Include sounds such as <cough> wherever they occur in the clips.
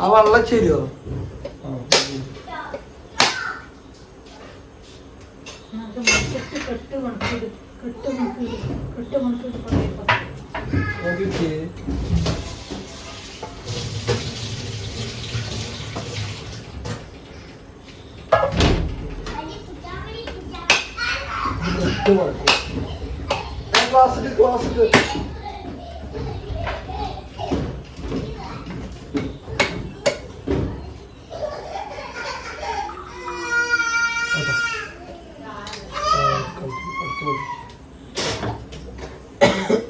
ആ വെള്ളം ചേരുവോ നമുക്ക് മുറ്റത്ത് കെട്ട് കണക്കിട് കെട്ട് കണക്കിട് കെട്ട് കണക്കിട് പറയുമ്പോൾ നോക്കിക്കേ ക്ലാസ് ക്ലാസ് എടുത്തേക്ക് വെള്ളല്ല വെള്ളല്ല പോയാടെ വണ്ടിക്കോ വണ്ടിക്കോ വണ്ടിക്കോ അവിടെ കളിച്ചോ അവിടെ കളിച്ചോ വണ്ടിക്കോ ഞാൻ ചേരണ്ടിക്കാം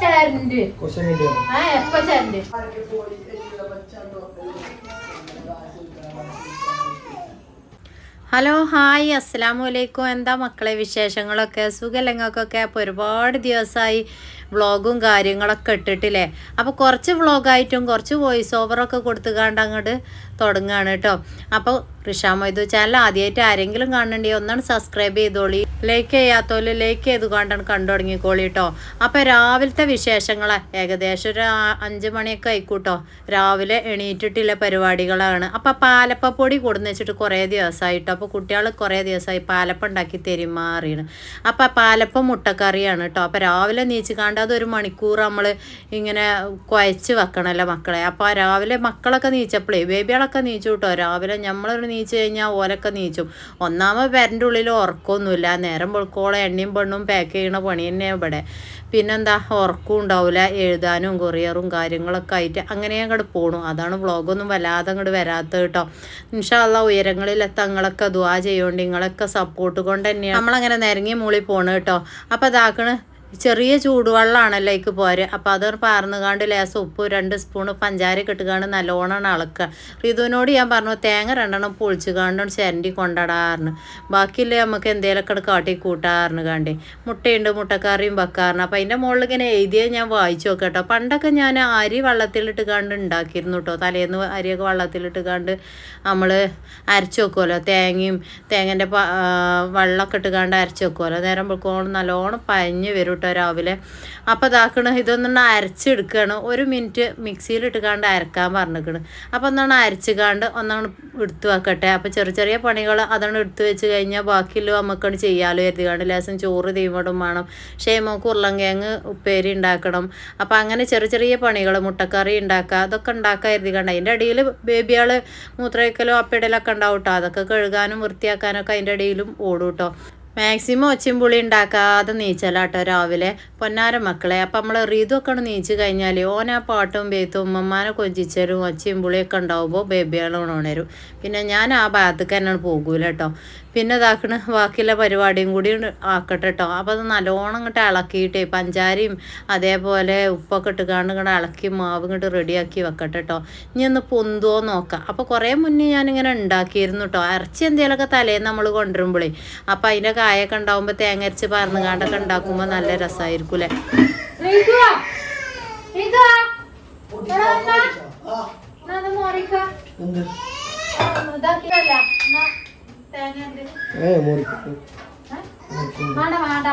ചേരണ്ട്. കുറച്ച് വേണ്ടിയോ ആ എപ്പ ചേരണ്ട്? ഹലോ ഹായ് അസ്സാം വലൈക്കും എന്താ മക്കളെ വിശേഷങ്ങളൊക്കെ? സുഖലങ്ങൾക്കൊക്കെ അപ്പോൾ ഒരുപാട് ദിവസമായി വ്ളോഗും കാര്യങ്ങളൊക്കെ ഇട്ടിട്ടില്ലേ? അപ്പോൾ കുറച്ച് വ്ളോഗായിട്ടും കുറച്ച് വോയിസ് ഓവറൊക്കെ കൊടുത്തുകാണ്ട് അങ്ങോട്ട് തുടങ്ങുകയാണ് കേട്ടോ. അപ്പോൾ റിഷാ മൊയ്തു ചാനൽ ആദ്യമായിട്ട് ആരെങ്കിലും കാണണ്ടി ഒന്നാണ് സബ്സ്ക്രൈബ് ചെയ്തോളി. ലൈക്ക് ചെയ്യാത്തോൽ ലൈക്ക് ചെയ്ത് കണ്ടാണ് കണ്ടു തുടങ്ങിക്കോളി കേട്ടോ. അപ്പോൾ രാവിലത്തെ വിശേഷങ്ങളാണ് ഏകദേശം ഒരു അഞ്ചു മണിയൊക്കെ ആയിക്കൂട്ടോ. രാവിലെ എണീറ്റിട്ടുള്ള പരിപാടികളാണ്. അപ്പോൾ പാലപ്പ പൊടി കൊടുന്ന് വെച്ചിട്ട് കുറേ ദിവസമായിട്ടോ അപ്പോൾ കുട്ടികൾ കുറേ ദിവസമായി പാലപ്പം ഉണ്ടാക്കി തെരുമാറിയാണ്. അപ്പോൾ പാലപ്പം മുട്ടക്കറിയാണ് കേട്ടോ. അപ്പോൾ രാവിലെ നീച്ച് കാണ്ട് അതൊരു മണിക്കൂർ നമ്മൾ ഇങ്ങനെ കുഴച്ച് വെക്കണമല്ലോ മക്കളെ. അപ്പോൾ രാവിലെ മക്കളൊക്കെ നീച്ചപ്പോഴേ ബേബികളൊക്കെ നീച്ചു കേട്ടോ രാവിലെ നമ്മളൊരു നീച്ച് കഴിഞ്ഞാൽ ഓലൊക്കെ നീച്ചും. ഒന്നാമത് പേരന്റെ ഉള്ളിൽ ഉറക്കമൊന്നുമില്ല നേരം വെളുക്കോളം എണ്ണയും പെണ്ണും പാക്ക് ചെയ്യണ പണി തന്നെ ഇവിടെ. പിന്നെന്താ? ഉറക്കവും ഉണ്ടാവില്ല എഴുതാനും കൊറിയറും കാര്യങ്ങളൊക്കെ ആയിട്ട് അങ്ങനെ അങ്ങോട്ട് പോണു. അതാണ് വ്ളോഗൊന്നും വല്ലാതെ അങ്ങോട്ട് വരാത്തത് കേട്ടോ ഇൻഷാല്ല ഉയരങ്ങളിൽ നിങ്ങളൊക്കെ ദുവാ ചെയ്യുകൊണ്ട് നിങ്ങളൊക്കെ സപ്പോർട്ട് കൊണ്ട് തന്നെയാണ്. നമ്മളങ്ങനെ നിരങ്ങി മൂളി പോണ് കേട്ടോ അപ്പോൾ ഇതാക്കണ്. ചെറിയ ചൂടുവെള്ളമാണല്ലോ അതിക്ക് പോര്. അപ്പോൾ അത് പാർന്നുകാണ്ട് ലേസം ഉപ്പ് രണ്ട് സ്പൂൺ പഞ്ചാര കിട്ടുകയാണ് നല്ലോണം അളക്കുക. റിതുവിനോട് ഞാൻ പറഞ്ഞു തേങ്ങ രണ്ടെണ്ണം പൊളിച്ച് കാണ്ടും ചിരണ്ടി കൊണ്ടാടാറുണ്ട് ബാക്കിയില്ലേ നമുക്ക് എന്തേലൊക്കെ കാട്ടി കൂട്ടാറിന് കാണ്ടി. മുട്ടയുണ്ട് മുട്ടക്കറിയും വെക്കാറിന് അപ്പോൾ അതിന്റെ മുകളിൽ ഇങ്ങനെ എഴുതിയത് ഞാൻ വായിച്ചു നോക്കാം കേട്ടോ. പണ്ടൊക്കെ ഞാൻ അരി വെള്ളത്തിലിട്ട് കണ്ട് ഉണ്ടാക്കിയിരുന്നു കേട്ടോ. തലേന്ന് അരിയൊക്കെ വെള്ളത്തിലിട്ട് കണ്ട് നമ്മൾ അരച്ചു വെക്കുമല്ലോ തേങ്ങയും തേങ്ങന്റെ വെള്ളമൊക്കെ ഇട്ട് കണ്ട് അരച്ചു വെക്കുമല്ലോ നേരം വെക്കുമ്പോൾ നല്ലോണം പഞ്ഞ് വരും കേട്ടോ രാവിലെ. അപ്പോൾ ഇതാക്കണം ഇതൊന്നും അരച്ചെടുക്കുകയാണ് ഒരു മിനിറ്റ് മിക്സിയിലിട്ട് കാണ്ട് അരക്കാൻ പറഞ്ഞിരിക്കണം അപ്പോൾ ഒന്നാണ് അരച്ച് കാണ്ട് ഒന്നാണ് എടുത്തു വെക്കട്ടെ. അപ്പോൾ ചെറിയ ചെറിയ പണികൾ അതാണ് എടുത്തു വെച്ച് കഴിഞ്ഞാൽ ബാക്കിയുള്ള നമുക്കാണ് ചെയ്യാലോ കരുതി കാണ്ട് ലേശം ചോറ് തീമടും വേണം. ഷേമോക്ക് ഉരുളങ്കിഴങ്ങ് ഉപ്പേരി ഉണ്ടാക്കണം. അപ്പോൾ അങ്ങനെ ചെറിയ ചെറിയ പണികൾ മുട്ടക്കറി ഉണ്ടാക്കുക അതൊക്കെ ഉണ്ടാക്കാൻ കരുതി കണ്ട അതിന്റെ ഇടയിൽ ബേബിയാൾ മൂത്രയ്ക്കലോ അപ്പിടലൊക്കെ ഉണ്ടാവും കേട്ടോ അതൊക്കെ കഴുകാനും വൃത്തിയാക്കാനൊക്കെ അതിന്റെ ഇടയിലും ഓടും കേട്ടോ മാക്സിമം ഒച്ചയും പുളി ഉണ്ടാക്കാതെ നീച്ചലാട്ടോ രാവിലെ. പൊന്നാര മക്കളെ അപ്പം നമ്മൾ റീതൊക്കെ നീച്ച് കഴിഞ്ഞാൽ ഓന പാട്ടും ബേത്തും ഉമ്മമാനെ കൊഞ്ചിച്ചരും ഒച്ചയും പുളിയൊക്കെ ഉണ്ടാവുമ്പോൾ ബേബികളും ഉണരും പിന്നെ ഞാൻ ആ ഭാഗത്തേക്ക് തന്നെ പോകൂല കേട്ടോ പിന്നെ ഇതാക്കണ ബാക്കിയുള്ള പരിപാടിയും കൂടി ആക്കട്ടെ കേട്ടോ അപ്പോൾ അത് നല്ലോണം ഇങ്ങോട്ട് ഇളക്കിയിട്ടേ പഞ്ചാരയും അതേപോലെ ഉപ്പൊക്കെ ഇട്ടുകാണ്ട് ഇങ്ങോട്ട് ഇളക്കി മാവ് ഇങ്ങോട്ട് റെഡിയാക്കി വെക്കട്ടെ കേട്ടോ ഇനി ഒന്ന് പൊന്തുവോ നോക്കാം. അപ്പോൾ കുറേ മുന്നേ ഞാനിങ്ങനെ ഉണ്ടാക്കിയിരുന്നു കേട്ടോ ഇറച്ചി എന്തെങ്കിലുമൊക്കെ തലേന്ന് നമ്മൾ കൊണ്ടുവരുമ്പോഴേ അപ്പോൾ അതിന്റെ കായൊക്കെ ഉണ്ടാകുമ്പോൾ തേങ്ങ അരച്ച് പറന്ന് കാണ്ടൊക്കെ ഉണ്ടാക്കുമ്പോൾ നല്ല രസമായിരിക്കും അല്ലേ മോറിക്ക. എന്ത്? തേങ്ങ ഏ? വേണ്ട വേണ്ട.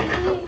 Thank <laughs> you.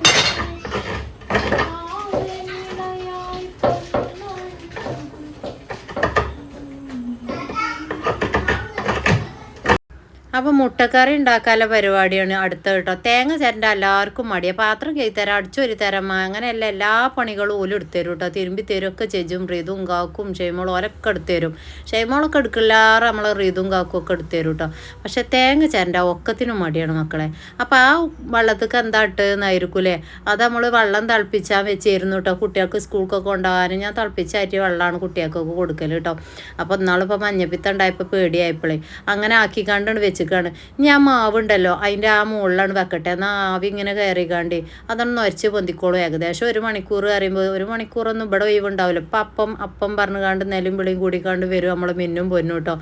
അപ്പോൾ മുട്ടക്കറി ഉണ്ടാക്കാനുള്ള പരിപാടിയാണ് അടുത്ത കേട്ടോ. തേങ്ങ ചേരണ്ട എല്ലാവർക്കും മടിയാണ് പാത്രം കഴുകി തരാം അടിച്ചൊരു തരാം. അങ്ങനെയല്ല എല്ലാ പണികളും ഓലും എടുത്തു തരും കേട്ടോ. തിരുമ്പി തരും ഒക്കെ ചെജും റീതും കാക്കും ഷെയ്മോളും ഓരൊക്കെ എടുത്തു തരും. ഷെയ്മോളൊക്കെ എടുക്കില്ലാറ് നമ്മൾ റീതും കാക്കും ഒക്കെ എടുത്തു തരും കേട്ടോ. പക്ഷെ തേങ്ങ ചേരണ്ട ഒക്കത്തിനും മടിയാണ് മക്കളെ. അപ്പോൾ ആ വെള്ളത്തേക്ക് എന്താ ഇട്ടെന്നായിരിക്കൂലേ? അത് നമ്മൾ വെള്ളം തിളപ്പിച്ചാൽ വെച്ചിരുന്നു കേട്ടോ. കുട്ടികൾക്ക് സ്കൂൾക്കൊക്കെ കൊണ്ടുപോകാനും ഞാൻ തിളപ്പിച്ചാറ്റി വെള്ളമാണ് കുട്ടികൾക്കൊക്കെ കൊടുക്കൽ കേട്ടോ. അപ്പോൾ ഇന്നാളിപ്പോൾ മഞ്ഞപ്പിത്തം ഉണ്ടായപ്പോൾ പേടിയായപ്പോഴേ അങ്ങനെ ആക്കിക്കാണ്ടാണ് വെച്ചിക്കാണ് ഞാൻ മാവുണ്ടല്ലോ അതിന്റെ ആ മുകളിലാണ് വെക്കട്ടെ. എന്നാൽ ആവി ഇങ്ങനെ കയറിക്കാണ്ട് അതൊന്ന് നൊരച്ച് പൊന്തിക്കോളും ഏകദേശം ഒരു മണിക്കൂർ കയറിയുമ്പോൾ ഒരു മണിക്കൂറൊന്നും ഇവിടെ ഒഴിവുണ്ടാവില്ല. ഇപ്പം അപ്പം അപ്പം പറഞ്ഞുകാണ്ട് നെലും വിളിയും കൂടിക്കാണ്ട് വരും നമ്മൾ മിന്നും പൊന്നും കേട്ടോ.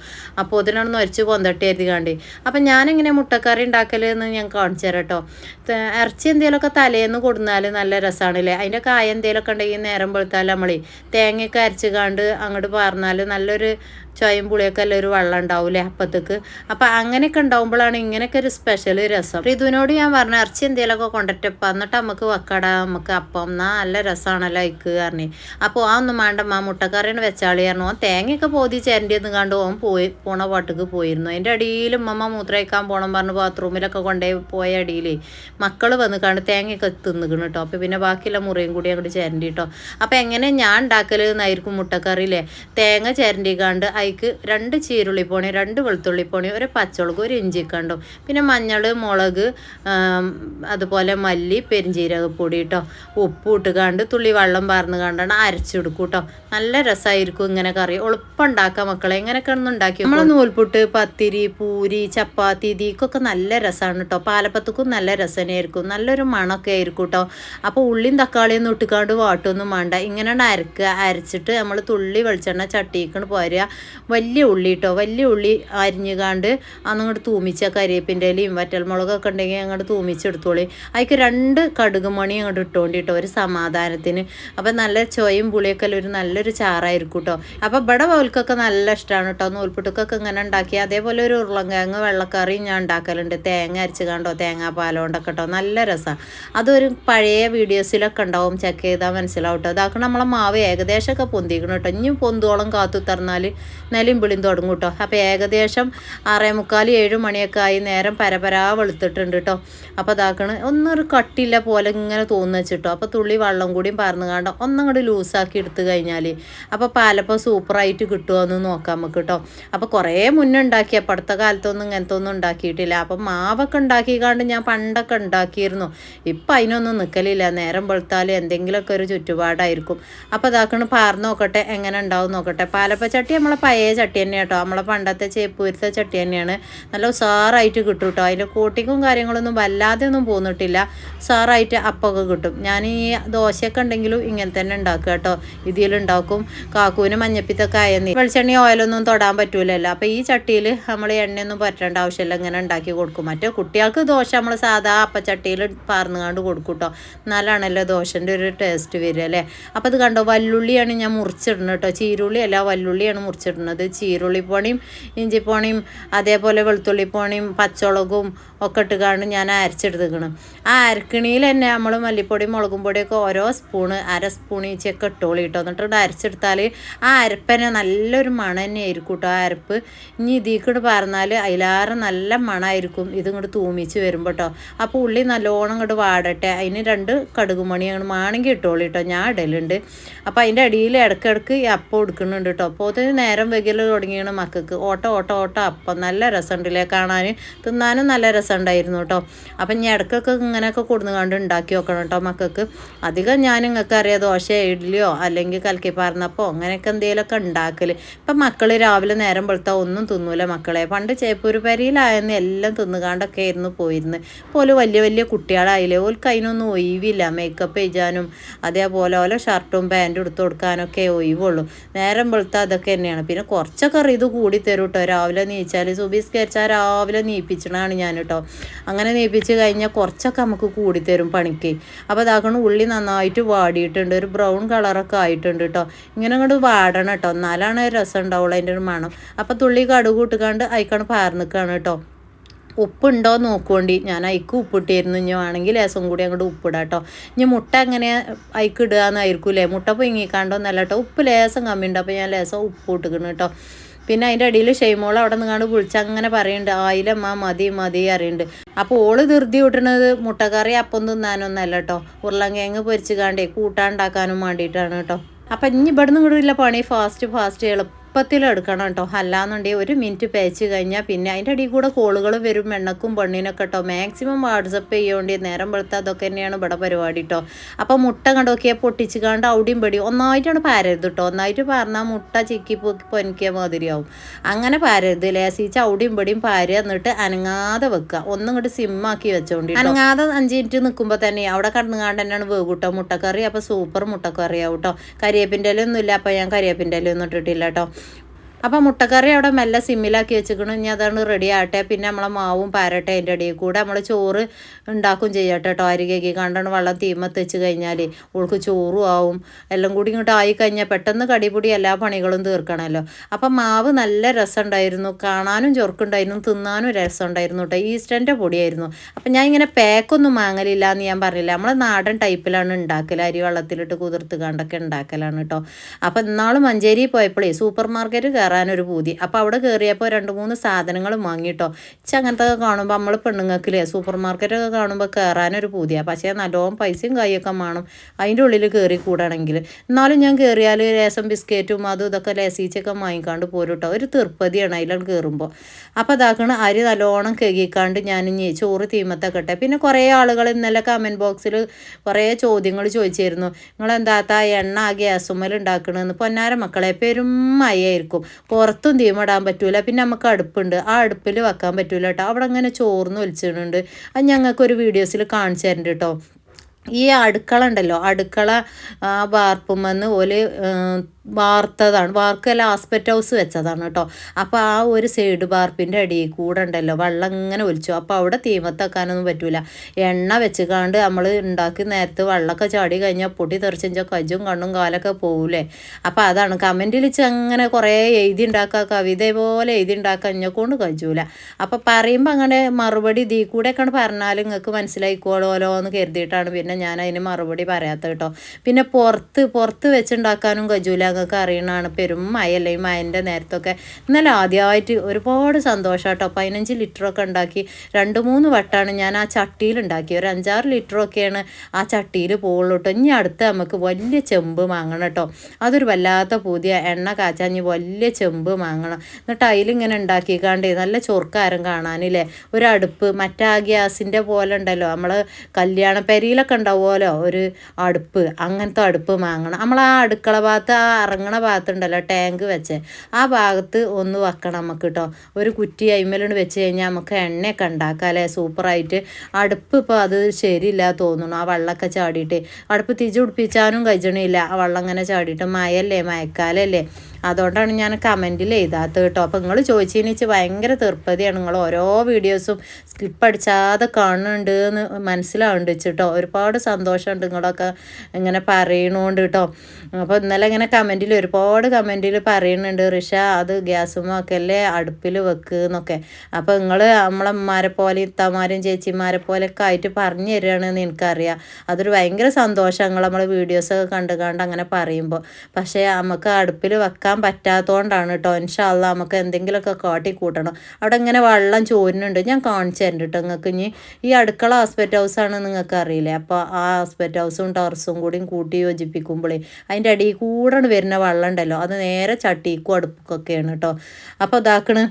അപ്പോൾ അതിനൊന്ന് നൊരച്ച് പൊന്തട്ടി എഴുതിക്കാണ്ട് അപ്പം ഞാനിങ്ങനെ മുട്ടക്കറി ഉണ്ടാക്കൽ എന്ന് ഞാൻ കാണിച്ചു തരാം കേട്ടോ. ഇറച്ചി എന്തെങ്കിലുമൊക്കെ തലേന്ന് കൊടുന്നാൽ നല്ല രസമാണല്ലേ അതിന്റെ കായ എന്തെങ്കിലുമൊക്കെ ഉണ്ടെങ്കിൽ നേരം വെളുത്താൽ നമ്മൾ തേങ്ങയൊക്കെ അരച്ച് കാണ്ട് അങ്ങോട്ട് പറഞ്ഞാൽ നല്ലൊരു ചൊയും പുളിയൊക്കെ അല്ല ഒരു വെള്ളം ഉണ്ടാവൂലേ അപ്പത്തേക്ക്? അപ്പം അങ്ങനെയൊക്കെ ഉണ്ടാവുമ്പോഴാണ് ഇങ്ങനെയൊക്കെ ഒരു സ്പെഷ്യൽ രസം. ഋതുവിനോട് ഞാൻ പറഞ്ഞു ഇറച്ചി എന്തെങ്കിലുമൊക്കെ കൊണ്ടിട്ടപ്പം എന്നിട്ട് നമുക്ക് വെക്കടാ നമുക്ക് അപ്പം. നല്ല രസമാണല്ലോ അയക്ക് പറഞ്ഞു. അപ്പോൾ ആ ഒന്നും വേണ്ട മാ മുട്ടക്കറിയാണ് വെച്ചാളി പറഞ്ഞു. ഓൻ തേങ്ങയൊക്കെ പോതി ചേരേണ്ടിയെന്ന് കണ്ട് ഓൻ പോയി പോണ പാട്ടുക്ക് പോയിരുന്നു. അതിന്റെ അടിയിൽ ഉമ്മമ്മ മൂത്രയിക്കാൻ പോകണം പറഞ്ഞ് ബാത്റൂമിലൊക്കെ കൊണ്ടുപോയി പോയ അടിയിൽ മക്കൾ വന്ന് കണ്ട് തേങ്ങയൊക്കെ തിന്നുകണ് കേട്ടോ അപ്പോൾ പിന്നെ ബാക്കിയുള്ള മുറിയും കൂടി അങ്ങോട്ട് ചേരണ്ടി കേട്ടോ അപ്പോൾ എങ്ങനെ ഞാൻ ഉണ്ടാക്കൽ എന്നായിരിക്കും മുട്ടക്കറിയില്ലേ? തേങ്ങ ചേരണ്ടിക്കാണ്ട് അതിക്ക് രണ്ട് ചീരുള്ളിപ്പോണി രണ്ട് വെളുത്തുള്ളിപ്പോണി ഒരു പച്ചമുളക് ഒരു ഇഞ്ചി കണ്ടു. പിന്നെ മഞ്ഞൾ മുളക് അതുപോലെ മല്ലി പെരിഞ്ചീരകപ്പൊടി കേട്ടോ. ഉപ്പ് ഇട്ടുകാണ്ട് തുള്ളി വെള്ളം പാർന്ന് കണ്ടാണ് അരച്ചെടുക്കും കേട്ടോ. നല്ല രസമായിരിക്കും ഇങ്ങനെ കറി. എളുപ്പം ഉണ്ടാക്കാം മക്കളെ. ഇങ്ങനെയൊക്കെ ഒന്ന് ഉണ്ടാക്കി നമ്മൾ നൂൽപുട്ട് പത്തിരി പൂരി ചപ്പാത്തി ഇതിക്കൊക്കെ നല്ല രസമാണ് കേട്ടോ. പാലപ്പത്തക്കും നല്ല രസമായിരിക്കും. നല്ലൊരു മണമൊക്കെ ആയിരിക്കും കേട്ടോ. അപ്പോൾ ഉള്ളിയും തക്കാളിയൊന്നും ഇട്ടുകാണ്ട് വാട്ടൊന്നും വേണ്ട. ഇങ്ങനെ അരക്കുക. അരച്ചിട്ട് നമ്മൾ തുള്ളി വെളിച്ചെണ്ണ ചട്ടിക്കണ് പോരുക. വലിയ ഉള്ളി കേട്ടോ വലിയ ഉള്ളി അരിഞ്ഞുകാണ്ട് അന്നങ്ങോട്ട് തൂമിച്ച കരിവേപ്പിന്റെ ഇലയും വറ്റൽമുളകൊക്കെ ഉണ്ടെങ്കിൽ അങ്ങോട്ട് തൂമിച്ചെടുത്തോളി. അതിക്ക് രണ്ട് കടുക് മണി അങ്ങോട്ട് ഇട്ടുകൊണ്ട് കേട്ടോ ഒരു സമാധാനത്തിന്. അപ്പം നല്ല ചോയും പുളിയൊക്കെ ഒരു നല്ലൊരു ചാറായിരിക്കും കേട്ടോ അപ്പം ഇവിടെ പോൽക്കൊക്കെ നല്ല ഇഷ്ടമാണ് കേട്ടോ നൂൽപ്പുട്ടുക്കൊക്കെ ഇങ്ങനെ ഉണ്ടാക്കി. അതേപോലെ ഒരു ഉരുളങ്കിഴങ്ങ് വെള്ളക്കറിയും ഞാൻ ഉണ്ടാക്കലുണ്ട്. തേങ്ങ അരച്ച് കണ്ടോ? തേങ്ങാപ്പാലോണ്ടൊക്കെ കേട്ടോ നല്ല രസമാണ് അതൊരു പഴയ വീഡിയോസിലൊക്കെ ഉണ്ടാവും. ചെക്ക് ചെയ്താൽ മനസ്സിലാവും കേട്ടോ അതാക്കണം നമ്മളെ മാവ് ഏകദേശമൊക്കെ പൊന്തിക്കണം കേട്ടോ ഇനിയും പൊന്തോളം കാത്തു തറന്നാൽ നെലും വിളിയും തുടങ്ങും കേട്ടോ അപ്പോൾ ഏകദേശം ആറേ മുക്കാൽ ഏഴ് മണിയൊക്കെ ആയി നേരം പരപരാ വെളുത്തിട്ടുണ്ട് കേട്ടോ അപ്പോൾ അതാക്കണ് ഒന്നൊരു കട്ടില്ല പോലെ ഇങ്ങനെ തോന്നുന്നു വെച്ചിട്ടോ അപ്പോൾ തുള്ളി വെള്ളം കൂടിയും പറന്ന് കാണ്ട ഒന്നങ്ങോട്ട് ലൂസാക്കി എടുത്തു കഴിഞ്ഞാൽ അപ്പോൾ പാലപ്പം സൂപ്പറായിട്ട് കിട്ടുമോ നോക്കാം നമുക്ക് കേട്ടോ അപ്പോൾ കുറേ മുന്നേ ഉണ്ടാക്കി കാലത്തൊന്നും ഇങ്ങനത്തെ ഒന്നും ഉണ്ടാക്കിയിട്ടില്ല. അപ്പം മാവൊക്കെ ഉണ്ടാക്കിക്കാണ്ട് ഞാൻ പണ്ടൊക്കെ ഉണ്ടാക്കിയിരുന്നു. ഇപ്പം അതിനൊന്നും നിൽക്കലില്ല നേരം വെളുത്താൽ എന്തെങ്കിലുമൊക്കെ ഒരു ചുറ്റുപാടായിരിക്കും. അപ്പോൾ അതാക്കണ് പാർന്ന് നോക്കട്ടെ എങ്ങനെ ഉണ്ടാവും നോക്കട്ടെ. പാലപ്പ ചട്ടി നമ്മളെ പഴയ ചട്ടി തന്നെ കേട്ടോ നമ്മളെ പണ്ടത്തെ ചേപ്പൂരത്തെ ചട്ടി തന്നെയാണ്. നല്ല ഉസാറായിട്ട് കിട്ടും കേട്ടോ അതിന്റെ കോട്ടിങ്ങും കാര്യങ്ങളൊന്നും വല്ലാതെ ഒന്നും പോന്നിട്ടില്ല. ഉസാറായിട്ട് അപ്പമൊക്കെ കിട്ടും. ഞാൻ ഈ ദോശയൊക്കെ ഉണ്ടെങ്കിലും ഇങ്ങനെ തന്നെ ഉണ്ടാക്കുക കേട്ടോ ഇതിലുണ്ടാക്കും കാക്കൂന് മഞ്ഞപ്പിത്തൊക്കെ ആയെന്ന്. വെളിച്ചെണ്ണി ഓയിലൊന്നും തൊടാൻ പറ്റൂലല്ലോ. അപ്പോൾ ഈ ചട്ടിയിൽ നമ്മൾ എണ്ണയൊന്നും പറ്റേണ്ട ആവശ്യമില്ല. ഇങ്ങനെ ഉണ്ടാക്കി കൊടുക്കും. മറ്റേ കുട്ടികൾക്ക് ദോശ നമ്മൾ സാധാ അപ്പച്ചട്ടിയിൽ പാർന്നുകാണ്ട് കൊടുക്കും കേട്ടോ എന്നാലാണല്ലോ ദോശന്റെ ഒരു ടേസ്റ്റ് വരിക അല്ലേ? അപ്പോൾ അത് കണ്ടോ? വല്ലുള്ളിയാണ് ഞാൻ മുറിച്ചിടുന്നത് കേട്ടോ ചീരുള്ളി അല്ല വല്ലുള്ളിയാണ് മുറിച്ചിടുന്നത്. ചീരുള്ളിപ്പോണിയും ഇഞ്ചിപ്പോണിയും അതേപോലെ വെളുത്തുള്ളിപ്പോണിയും പച്ചമുളകും ഒക്കെ ഇട്ടുകാണ് ഞാൻ അരച്ചെടുത്തേക്കണം ആ അരക്കണിയിൽ തന്നെ നമ്മൾ മല്ലിപ്പൊടിയും മുളകും പൊടിയൊക്കെ ഓരോ സ്പൂണ് അര സ്പൂൺ ഈച്ചൊക്കെ ഇട്ടോളി എന്നിട്ട് അരച്ചെടുത്താൽ ആ അരപ്പനെ നല്ലൊരു മണം തന്നെ ആയിരിക്കും കേട്ടോ ആ അരപ്പ്. ഇനി ഇതിക്കോട് പറഞ്ഞാൽ അതിലാറെ നല്ല മണമായിരിക്കും ഇതിങ്ങോട്ട് തൂമിച്ച് വരുമ്പോൾ കേട്ടോ അപ്പോൾ ഉള്ളി നല്ലോണം ഇങ്ങോട്ട് വാടട്ടെ. അതിന് രണ്ട് കടുകുമണി അങ്ങനെ മാണെങ്കിൽ ഇട്ടോളി കേട്ടോ ഞാൻ ഇടലുണ്ട്. അപ്പോൾ അതിന്റെ അടിയിൽ ഇടയ്ക്കിടയ്ക്ക് അപ്പം എടുക്കുന്നുണ്ട് കേട്ടോ അപ്പോൾ നേരം വെകിൽ തുടങ്ങിയാണ് മക്കൾക്ക്. ഓട്ട ഓട്ട ഓട്ട. അപ്പം നല്ല രസമുണ്ടല്ലേ കാണാൻ? തിന്നാനും നല്ല രസമുണ്ടായിരുന്നു കേട്ടോ. അപ്പം ഞാൻ ഇടയ്ക്കൊക്കെ ഇങ്ങനെയൊക്കെ കൊടുന്ന് കണ്ട് ഉണ്ടാക്കി വെക്കണം കേട്ടോ മക്കൾക്ക്. അധികം ഞാൻ നിങ്ങൾക്ക് അറിയാം ദോശ ഇഡ്ഡലിയോ അല്ലെങ്കിൽ കലക്കി പാർന്നപ്പോ അങ്ങനെയൊക്കെ എന്തെങ്കിലുമൊക്കെ ഉണ്ടാക്കൽ ഇപ്പം മക്കൾ രാവിലെ നേരം വെളുത്താൽ ഒന്നും തിന്നൂല മക്കളെ. പണ്ട് ചേപ്പൂർ പരിയിലായെന്ന് എല്ലാം തിന്നുകാണ്ടൊക്കെ ആയിരുന്നു പോയിരുന്നത് പോലെ വലിയ വലിയ കുട്ടികളായില്ലേ. ഓൽക്ക് അതിനൊന്നും ഒഴിവില്ല. മേക്കപ്പ് ചെയ്യാനും അതേപോലെ ഓരോ ഷർട്ടും പാന്റും എടുത്തു കൊടുക്കാനൊക്കെ ഒഴിവുള്ളൂ. നേരം വെളുത്താൽ അതൊക്കെ തന്നെയാണ്. പിന്നെ കുറച്ചൊക്കെ ഇത് കൂടി തരും കേട്ടോ രാവിലെ നീച്ചാൽ സുബിസ്കരിച്ചാൽ രാവിലെ നീപ്പിച്ചണതാണ് ഞാൻ കേട്ടോ അങ്ങനെ നീപ്പിച്ച് കഴിഞ്ഞാൽ കുറച്ചൊക്കെ നമുക്ക് കൂടി തരും പണിക്ക്. അപ്പോൾ അതാക്കണ ഉള്ളി നന്നായിട്ട് വാടിയിട്ടുണ്ട്. ഒരു ബ്രൗൺ കളറൊക്കെ ആയിട്ടുണ്ട് കേട്ടോ ഇങ്ങനെ അങ്ങോട്ട് വാടണം കേട്ടോ എന്നാലാണ് രസം ഉണ്ടാവുള്ളൂ അതിന്റെ ഒരു മണം. അപ്പോൾ തുള്ളി കടുക് ഇട്ടുകാണ്ട് അയക്കാണ് പാർന്നിക്കാണ് കേട്ടോ ഉപ്പുണ്ടോ നോക്കുകൊണ്ടി ഞാൻ അയക്ക് ഉപ്പിട്ടിരുന്നു. ഇനി വേണമെങ്കിൽ ലേസം കൂടി അങ്ങോട്ട് ഉപ്പിടാം കേട്ടോ ഇനി മുട്ട എങ്ങനെ അയക്ക് ഇടുക അല്ലേ മുട്ട പൊങ്ങിക്കാണ്ടോന്നല്ല കേട്ടോ ഉപ്പ് ലേസം കമ്മിയുണ്ട്. അപ്പോൾ ഞാൻ ലേസം ഉപ്പ് ഇട്ടിക്കണം കേട്ടോ പിന്നെ അതിന്റെ ഇടയിൽ ഷെയ്മോൾ അവിടെ നിന്നാണ്ട് വിളിച്ച് അങ്ങനെ പറയുന്നുണ്ട് ആയില്ലമ്മ മതി മതി അറിയുന്നുണ്ട് അപ്പോൾ ഓൾ ധൃതി വിട്ടണത് മുട്ടക്കറി അപ്പം തിന്നാനൊന്നല്ല കേട്ടോ ഉരുളങ്കിഴങ്ങ് പൊരിച്ച് കാണ്ടേ കൂട്ടാണ്ടാക്കാനും വേണ്ടിയിട്ടാണ് കേട്ടോ അപ്പം ഇനി ഇവിടെ നിന്ന് ഇല്ല പണി. ഫാസ്റ്റ് ഫാസ്റ്റ് എളുപ്പത്തിൽ എടുക്കണം കേട്ടോ. അല്ലാന്നുണ്ടെങ്കിൽ ഒരു മിനിറ്റ് പേച്ച് കഴിഞ്ഞാൽ പിന്നെ അതിന്റെ അടിയിൽ കൂടെ കോളുകൾ വരും എണ്ണക്കും പെണ്ണിനൊക്കെ കേട്ടോ. മാക്സിമം വാട്സപ്പ് ചെയ്യോണ്ടി നേരം വെളുത്ത അതൊക്കെ തന്നെയാണ് ഇവിടെ പരിപാടി കേട്ടോ. അപ്പം മുട്ട കണ്ടോക്കിയാൽ പൊട്ടിച്ച് കണ്ട് അവിടെയും പെടി ഒന്നായിട്ടാണ് പാരരുത് കേട്ടോ. ഒന്നായിട്ട് പറഞ്ഞാൽ മുട്ട ചിക്കി പൊക്കി പൊനിക്കിയ മാതിരിയാവും. അങ്ങനെ പാരരുത് ലേസിച്ച് അവിടെയും പെടിയും പാരുക എന്നിട്ട് അനങ്ങാതെ വെക്കുക. ഒന്നും ഇങ്ങോട്ട് സിമ്മാക്കി വെച്ചോണ്ടി അനങ്ങാതെ അഞ്ച് മിനിറ്റ് നിൽക്കുമ്പോൾ തന്നെ അവിടെ കടന്നുകാണ്ട് തന്നെയാണ് വേകൂട്ടോ മുട്ടക്കറി. അപ്പോൾ സൂപ്പർ മുട്ടക്കറിയാവും കേട്ടോ. കരിയേപ്പിന്റെ ഒന്നും ഇല്ല അപ്പോൾ ഞാൻ കരിയേപ്പിന്റെ ഇലയൊന്നും ഇട്ടിട്ടില്ല കേട്ടോ. അപ്പോൾ മുട്ടക്കറി അവിടെ മെല്ലെ സിമ്മിലാക്കി വെച്ചിക്കണം ഇനി അതാണ് റെഡി ആകട്ടെ. പിന്നെ നമ്മളെ മാവും പാരട്ടെ അതിന്റെ ഇടയിൽ കൂടെ നമ്മൾ ചോറ് ഉണ്ടാക്കും ചെയ്യട്ടെ കേട്ടോ. അരികേക്ക് കണ്ടാണ് വെള്ളം തീമത്ത് വെച്ച് കഴിഞ്ഞാൽ ഉൾക്ക് ചോറും ആവും. എല്ലാം കൂടി ഇങ്ങോട്ട് ആയി കഴിഞ്ഞാൽ പെട്ടെന്ന് കടിപൊടി എല്ലാ പണികളും തീർക്കണമല്ലോ അപ്പം മാവ് നല്ല രസമുണ്ടായിരുന്നു. കാണാനും ചൊറുക്കുണ്ടായിരുന്നു. തിന്നാനും രസമുണ്ടായിരുന്നു കേട്ടോ. ഈസ്റ്ററിന്റെ പൊടിയായിരുന്നു. അപ്പം ഞാൻ ഇങ്ങനെ പാക്കൊന്നും വാങ്ങലില്ല എന്ന് ഞാൻ പറഞ്ഞില്ല. നമ്മൾ നാടൻ ടൈപ്പിലാണ് ഉണ്ടാക്കൽ അരി വെള്ളത്തിലിട്ട് കുതിർത്ത് കണ്ടൊക്കെ ഉണ്ടാക്കലാണ് കേട്ടോ. അപ്പം ഇന്നാളും മഞ്ചേരി പോയപ്പോഴേ സൂപ്പർ മാർക്കറ്റ് കയറാനൊരു പൂതി. അപ്പോൾ അവിടെ കയറിയപ്പോൾ രണ്ട് മൂന്ന് സാധനങ്ങളും വാങ്ങിട്ടോ. ഇച്ച അങ്ങനത്തെ കാണുമ്പോൾ നമ്മൾ പെണ്ണുങ്ങൾക്കില്ലേ സൂപ്പർ മാർക്കറ്റൊക്കെ കാണുമ്പോൾ കയറാനൊരു പൂതിയാണ് പക്ഷേ നല്ലോണം പൈസയും കൈയൊക്കെ വേണം അതിന്റെ ഉള്ളിൽ കയറി കൂടാണെങ്കിൽ. എന്നാലും ഞാൻ കയറിയാൽ രസം ബിസ്ക്കറ്റും അതും ഇതൊക്കെ ലേസീച്ചൊക്കെ വാങ്ങിക്കാണ്ട് പോരുട്ടോ. ഒരു തീർപ്പതിയാണ് അതിലാണ് കയറുമ്പോൾ അപ്പോൾ അതാക്കണ അരി നല്ലോണം കഴുകിക്കാണ്ട് ഞാൻ ഇനി ചോറ് തീമത്തൊക്കെ ഇട്ടെ പിന്നെ കുറേ ആളുകൾ ഇന്നലെ കമന്റ് ബോക്സിൽ കുറേ ചോദ്യങ്ങൾ ചോദിച്ചിരുന്നു. നിങ്ങൾ എണ്ണ ആ ഗ്യാസുമ്മൽ ഉണ്ടാക്കണമെന്ന് പൊന്നാര മക്കളെ പെരും മയായിരിക്കും പുറത്തും തീമിടാൻ പറ്റൂല. പിന്നെ നമുക്ക് അടുപ്പുണ്ട്. ആ അടുപ്പിൽ വെക്കാൻ പറ്റൂല കേട്ടോ അവിടെ അങ്ങനെ ചോർന്ന് ഒലിച്ചിടുന്നുണ്ട്. അത് ഞങ്ങൾക്കൊരു വീഡിയോസിൽ കാണിച്ചു തരുന്നുണ്ട് കേട്ടോ ഈ അടുക്കള ഉണ്ടല്ലോ. അടുക്കള ആ വാർപ്പുമെന്ന് ഓൽ വാർത്തതാണ്. വാർക്കല്ല ആസ്പെറ്റ് ഹൗസ് വെച്ചതാണ് കേട്ടോ. അപ്പോൾ ആ ഒരു സൈഡ് വാർപ്പിന്റെ അടി കൂടെ ഉണ്ടല്ലോ. വെള്ളം ഇങ്ങനെ ഒലിച്ചു. അപ്പോൾ അവിടെ തീമത്താക്കാനൊന്നും പറ്റൂല. എണ്ണ വെച്ച് കാണ്ട് നമ്മൾ ഉണ്ടാക്കി നേരത്ത് വെള്ളമൊക്കെ ചാടി കഴിഞ്ഞാൽ പൊടി തെറിച്ചാൽ കജും കണ്ണും കാലൊക്കെ പോകൂലേ അപ്പോൾ അതാണ്. കമന്റിൽ അങ്ങനെ കുറേ എഴുതി ഉണ്ടാക്കുക കവിത പോലെ എഴുതി ഉണ്ടാക്കുക എന്നെ കൊണ്ട് കജ്ജൂല അപ്പോൾ പറയുമ്പോൾ അങ്ങനെ മറുപടി ഇതീ കൂടെയൊക്കെയാണ് പറഞ്ഞാൽ നിങ്ങൾക്ക് മനസ്സിലായിക്കോളോലോ എന്ന് കരുതിയിട്ടാണ് പിന്നെ ഞാൻ അതിന് മറുപടി പറയാത്ത കേട്ടോ. പിന്നെ പുറത്ത് പുറത്ത് വെച്ചുണ്ടാക്കാനും കജൂല. ഞങ്ങൾക്ക് അറിയണതാണ് പെരും മയല്ലേ? ഈ നേരത്തൊക്കെ ഇന്നലെ ആദ്യമായിട്ട് ഒരുപാട് സന്തോഷം കേട്ടോ പതിനഞ്ച് ലിറ്ററൊക്കെ ഉണ്ടാക്കി രണ്ട് മൂന്ന് വട്ടമാണ് ഞാൻ ആ ചട്ടിയിൽ ഉണ്ടാക്കി. ഒരു അഞ്ചാറ് ലിറ്ററൊക്കെയാണ് ആ ചട്ടിയിൽ പോകുള്ളൂ കേട്ടോ ഇനി അടുത്ത് നമുക്ക് വലിയ ചെമ്പ് വാങ്ങണം കേട്ടോ അതൊരു വല്ലാത്ത പുതിയ. എണ്ണ കാച്ചാഞ്ഞ് വലിയ ചെമ്പ് വാങ്ങണം എന്നിട്ട് അതിലിങ്ങനെ ഉണ്ടാക്കിക്കാണ്ട് നല്ല ചൊറുക്കാരം കാണാനില്ലേ? ഒരു അടുപ്പ് മറ്റാ ഗ്യാസിന്റെ പോലെ ഉണ്ടല്ലോ. നമ്മൾ കല്യാണ പെരിയിലൊക്കെ ഉണ്ടാവുമല്ലോ? ഒരു അടുപ്പ് അങ്ങനത്തെ അടുപ്പ് വാങ്ങണം നമ്മൾ ആ അടുക്കള ഭാഗത്ത് ആ ഇറങ്ങണ ഭാഗത്തുണ്ടല്ലോ ടാങ്ക് വെച്ച്. ആ ഭാഗത്ത് ഒന്ന് വെക്കണം നമുക്ക് കേട്ടോ ഒരു കുറ്റി അയിമലോണ്ട് വെച്ച് കഴിഞ്ഞാൽ നമുക്ക് എണ്ണയൊക്കെ ഉണ്ടാക്കാം അല്ലേ? സൂപ്പറായിട്ട്. അടുപ്പ് ഇപ്പോൾ അത് ശരിയില്ല തോന്നുന്നു. ആ വെള്ളമൊക്കെ ചാടിയിട്ട്. അടുപ്പ് തിരിച്ചു പിടിപ്പിച്ചാനും കഴിച്ചണില്ല. ആ വെള്ളം ഇങ്ങനെ ചാടിയിട്ട് മയല്ലേ? മയക്കാലല്ലേ? അതുകൊണ്ടാണ് ഞാൻ കമന്റിൽ എഴുതാത്തത് കേട്ടോ. അപ്പോൾ നിങ്ങൾ ചോദിച്ചതിന് വെച്ച് ഭയങ്കര തീർപ്പതിയാണ്. നിങ്ങൾ ഓരോ വീഡിയോസും സ്കിപ്പ് അടിച്ചാതെ കാണുന്നുണ്ട് എന്ന് മനസ്സിലാവുന്നുണ്ട് വെച്ചിട്ടോ ഒരുപാട് സന്തോഷമുണ്ട് നിങ്ങളൊക്കെ ഇങ്ങനെ പറയണോണ്ട് കേട്ടോ. അപ്പോൾ ഇന്നലെ ഇങ്ങനെ കമന്റിൽ ഒരുപാട് കമന്റിൽ പറയുന്നുണ്ട് റിഷ അത് ഗ്യാസുമൊക്കെ അല്ലേ അടുപ്പിൽ വെക്ക് എന്നൊക്കെ. അപ്പോൾ നിങ്ങൾ നമ്മളെ അമ്മമാരെ പോലെ ഇത്തമാരും ചേച്ചിമാരെ പോലെയൊക്കെ ആയിട്ട് പറഞ്ഞു തരികയാണെന്ന് എനിക്കറിയാം. അതൊരു ഭയങ്കര സന്തോഷം നിങ്ങൾ നമ്മളെ വീഡിയോസൊക്കെ കണ്ട് കണ്ട് അങ്ങനെ പറയുമ്പോൾ പക്ഷേ നമുക്ക് അടുപ്പിൽ വെക്കാൻ പറ്റാത്തതുകൊണ്ടാണ് കേട്ടോ ഇൻഷാല്ല നമുക്ക് എന്തെങ്കിലുമൊക്കെ കാട്ടി കൂട്ടണം. അവിടെ ഇങ്ങനെ വെള്ളം ചോരുന്നുണ്ട്. ഞാൻ കാണിച്ചു തരുന്നുണ്ട് കേട്ടോ നിങ്ങൾക്ക് ഇനി. ഈ അടുക്കള ഹോസ്പിറ്റൽ ഹൗസാണ് നിങ്ങൾക്ക് അറിയില്ലേ. അപ്പോൾ ആ ഹോസ്പിറ്റൽ ഹൗസും ടർസും കൂടിയും കൂട്ടി യോജിപ്പിക്കുമ്പോഴേ അതിന്റെ അടിയിൽ കൂടെ വരുന്ന വെള്ളം ഉണ്ടല്ലോ. അത് നേരെ ചട്ടിക്കും അടുപ്പൊക്കെയാണ് കേട്ടോ അപ്പോൾ ഇതാക്കണ്.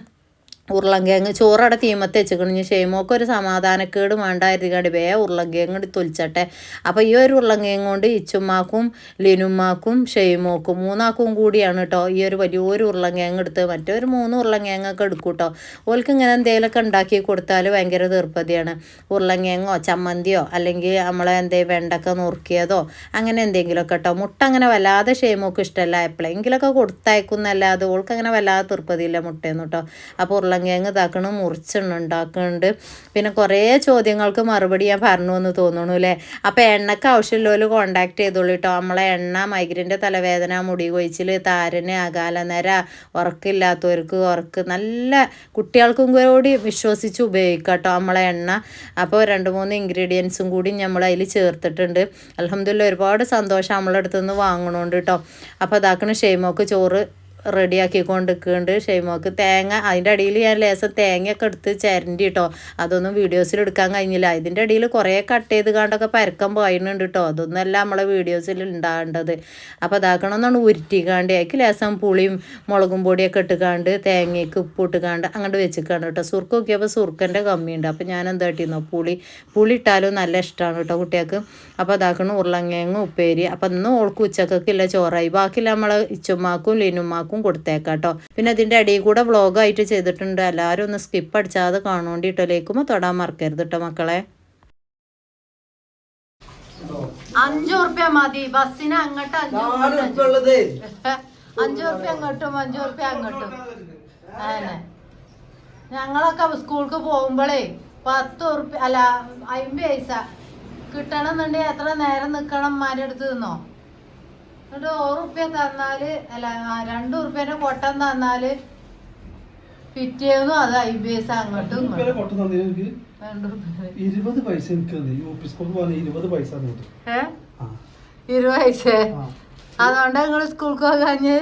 ഉരുളങ്കിഴങ്ങ് ചോറടെ തീമത്ത് വെച്ചിക്കണം ഇനി ക്ഷേമമൊക്കെ ഒരു സമാധാനക്കേട് വേണ്ടായിരുന്നിക്കാണ്ട് വേ ഉരുളങ്കിഴങ്ങ് തൊലിച്ചട്ടെ. അപ്പോൾ ഈ ഒരു ഉരുളങ്കിഴങ്ങ് കൊണ്ട് ഇച്ചുമ്മാക്കും ലിനുമാക്കും ഷെയ്മോക്കും മൂന്നാക്കും കൂടിയാണ് കേട്ടോ ഈ ഒരു വലിയൊരു ഉരുളങ്കിഴങ്ങ് എടുത്ത്. മറ്റൊരു മൂന്ന് ഉരുളങ്കിഴങ്ങൊക്കെ എടുക്കും കേട്ടോ ഓൾക്ക് ഇങ്ങനെ എന്തെങ്കിലുമൊക്കെ ഉണ്ടാക്കി കൊടുത്താൽ ഭയങ്കര തീർപ്പതിയാണ്. ഉരുളങ്കിഴങ്ങോ ചമ്മന്തിയോ അല്ലെങ്കിൽ നമ്മളെ എന്തേ വെണ്ടക്ക നുറുക്കിയതോ അങ്ങനെ എന്തെങ്കിലുമൊക്കെ കേട്ടോ മുട്ട അങ്ങനെ വല്ലാതെ ഷെയ്മോക്ക് ഇഷ്ടമല്ല. എപ്പോഴെങ്കിലുമൊക്കെ കൊടുത്തയക്കുന്നല്ലാതെ ഓൾക്ക് അങ്ങനെ വല്ലാതെ തീർപ്പതിയില്ല മുട്ടയെന്ന് കേട്ടോ അപ്പോൾ ഉരുളങ്കിഴങ്ങ് ഇതാക്കണം മുറിച്ചെണ്ണ ഉണ്ടാക്കുന്നുണ്ട് പിന്നെ കുറേ ചോദ്യങ്ങൾക്ക് മറുപടി ഞാൻ പറഞ്ഞു എന്ന് തോന്നുന്നു അല്ലേ? അപ്പോൾ എണ്ണക്ക് ആവശ്യമുള്ളവർ കോണ്ടാക്ട് ചെയ്തോളൂ കേട്ടോ. നമ്മളെ എണ്ണ മൈഗ്രന്റെ തലവേദന മുടി കൊഴിച്ചിൽ താരന് അകാലനര ഉറക്കില്ലാത്തവർക്ക് ഉറക്ക് നല്ല കുട്ടികൾക്കും കൂടി വിശ്വസിച്ച് ഉപയോഗിക്കാം കേട്ടോ നമ്മളെ എണ്ണ. അപ്പോൾ രണ്ട് മൂന്ന് ഇൻഗ്രീഡിയൻസും കൂടി നമ്മൾ അതിൽ ചേർത്തിട്ടുണ്ട്. അലഹമ്മദില്ല ഒരുപാട് സന്തോഷം നമ്മളെ അടുത്തുനിന്ന് വാങ്ങണോണ്ട് കേട്ടോ. അപ്പോൾ അതാക്കണ ഷെയ്മോക്ക് ചോറ് റെഡിയാക്കി കൊണ്ടിരിക്കുന്നുണ്ട് ഷെയ്മോക്ക് തേങ്ങ അതിന്റെ അടിയിൽ ഞാൻ ലേസം തേങ്ങയൊക്കെ എടുത്ത് ചിരണ്ടി കേട്ടോ അതൊന്നും വീഡിയോസിൽ എടുക്കാൻ കഴിഞ്ഞില്ല. ഇതിന്റെ അടിയിൽ കുറേ കട്ട് ചെയ്ത് കണ്ടൊക്കെ പരക്കം പോയിട്ടുണ്ട് കേട്ടോ അതൊന്നല്ല നമ്മളെ വീഡിയോസിൽ ഉണ്ടാകേണ്ടത്. അപ്പോൾ അതാക്കണമെന്നാണ് ഉരുട്ടിക്കാണ്ട്. അതിക്ക് ലേസം പുളിയും മുളകും പൊടിയൊക്കെ ഇട്ടുകാണ്ട് തേങ്ങയ്ക്ക് ഉപ്പ് ഇട്ടുകാണ്ട് അങ്ങോട്ട് വെച്ചിക്കാണ് കേട്ടോ സുർക്ക് നോക്കിയപ്പോൾ സുർക്കന്റെ കമ്മിയുണ്ട്. അപ്പോൾ ഞാൻ എന്താ ഇട്ടിരുന്നു പുളി പുളി ഇട്ടാലും നല്ല ഇഷ്ടമാണ് കേട്ടോ കുട്ടികൾക്ക്. അപ്പോൾ അതാക്കണം ഉരുളങ്ങേങ്ങ ഉപ്പേരി. അപ്പം ഇന്ന് ഓൾക്ക് ഉച്ചക്കൊക്കെ ചോറായി. ബാക്കിയുള്ള നമ്മളെ ഇച്ചുമാക്കും ലിനുമ്മാക്കും കൊടുത്തേക്കാം കേട്ടോ പിന്നെ അതിന്റെ അടിയിൽ കൂടെ വ്ളോഗായിട്ട് ചെയ്തിട്ടുണ്ട്. എല്ലാവരും ഒന്ന് സ്കിപ്പ് അടിച്ചാതെ കാണുകൊണ്ടിട്ടോ ലേക്കുമ്പോൾ തൊടാൻ മറക്കരുത് കേട്ടോ മക്കളെ. അഞ്ചു റുപ്യ മതി. ബസ്സിന് അങ്ങോട്ട് അഞ്ചു റുപ്യ <laughs> അങ്ങോട്ടും അഞ്ചു റുപ്യ അങ്ങോട്ടും. അതന്നെ ഞങ്ങളൊക്കെ സ്കൂൾക്ക് പോകുമ്പോഴേ പത്ത് ഉറുപ്യ അല്ല അമ്പത് പൈസ കിട്ടണമെന്നുണ്ടെങ്കിൽ എത്ര നേരം നിൽക്കണം മാരെടുത്ത് അടുത്ത് നിന്നോ? എന്നിട്ട് ഓറുപ്യ തന്നാൽ അല്ല രണ്ടു ഉറുപ്പ്യന്റെ കൊട്ടം തന്നാൽ പിറ്റേന്നും അത് ഐ ബി എസ് അങ്ങോട്ടും ഇരുപത് പൈസ എനിക്ക് ഓഫീസ് ഇരുപത് പൈസ ഇരുപത് പൈസ? ആ. അതുകൊണ്ട് നിങ്ങൾ സ്കൂൾക്ക് പോകാഞ്ഞ്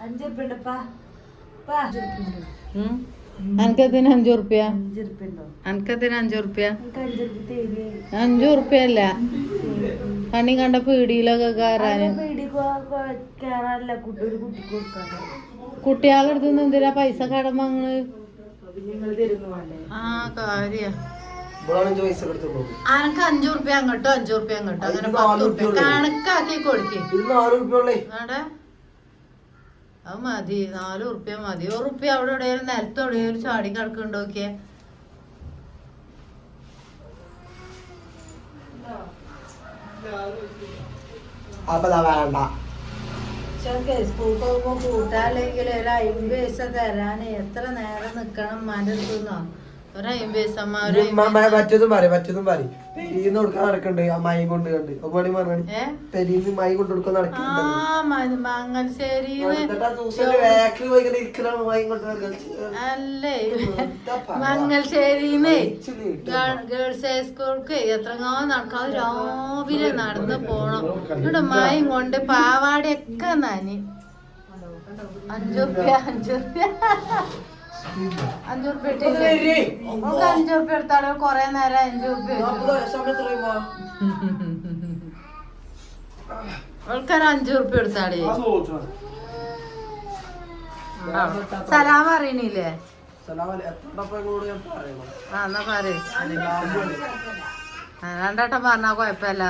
അഞ്ചു അനക്കത്തിന് അഞ്ചു റുപ്യ അനക്കത്തിന് അഞ്ചു റുപ്യ അഞ്ചു റുപ്യ അല്ല കണ്ണി കണ്ട പീടിയിലൊക്കെ കയറാന് കുട്ടികളുടെ അടുത്ത് നിന്ന് എന്തിനാ പൈസ കടം വാങ്ങണ്? ആ കാര്യ. അനക്ക് അഞ്ചു റുപ്യ അങ്ങോട്ടോ അഞ്ചു റുപ്യ അങ്ങോട്ടോ? അങ്ങനെ പത്ത് റുപ്യ കണക്കാക്കി കൊടുക്കേ ഇത് നാല് ഉറുപ്പിക ഉള്ളേ ആടെ അത് മതി നാല് ഉറുപ്പ്യ മതി. ഒരു ഉറുപ്യ അവിടെ എവിടെയാലും നിലത്ത് എവിടെയാലും ചാടി കിടക്കുന്നുണ്ടോ നോക്കിയേ അപ്പൊ ദാ വേണ്ട. സ്കൂൾക്ക് പോകുമ്പോ കൂട്ടാല്ലെങ്കിൽ ഒരു അമ്പത് പൈസ തരാന്. എത്ര നേരം നിക്കണം മന്റെ മറ്റേതും പറയും മറ്റേതും പറയും. പെരീന്ന് കൊടുക്കാൻ നടക്കണ്ട് ആ മൈ കൊണ്ട് കണ്ട്. അപ്പൊ പറഞ്ഞു പെരീന്ന് മൈ കൊണ്ട് കൊടുക്കാൻ. അല്ലേ? നീട്ടും. ഗേൾസ് ഹൈസ്കൂൾക്ക് എത്രങ്ങോ നടക്കാതെ രാവിലെ നടന്ന് പോണം. ഇവിടെ മായും കൊണ്ട് പാവാടയൊക്കെ നനി അഞ്ചുറുപ്യ അഞ്ചുറുപ്യ. എടുത്താലോ? കൊറേ നേരം അവൾക്കൊരു അത് സലാം അറിയണില്ലേ ആ എന്നാ പറയേ. രണ്ടാട്ടം പറഞ്ഞാ കൊഴപ്പല്ല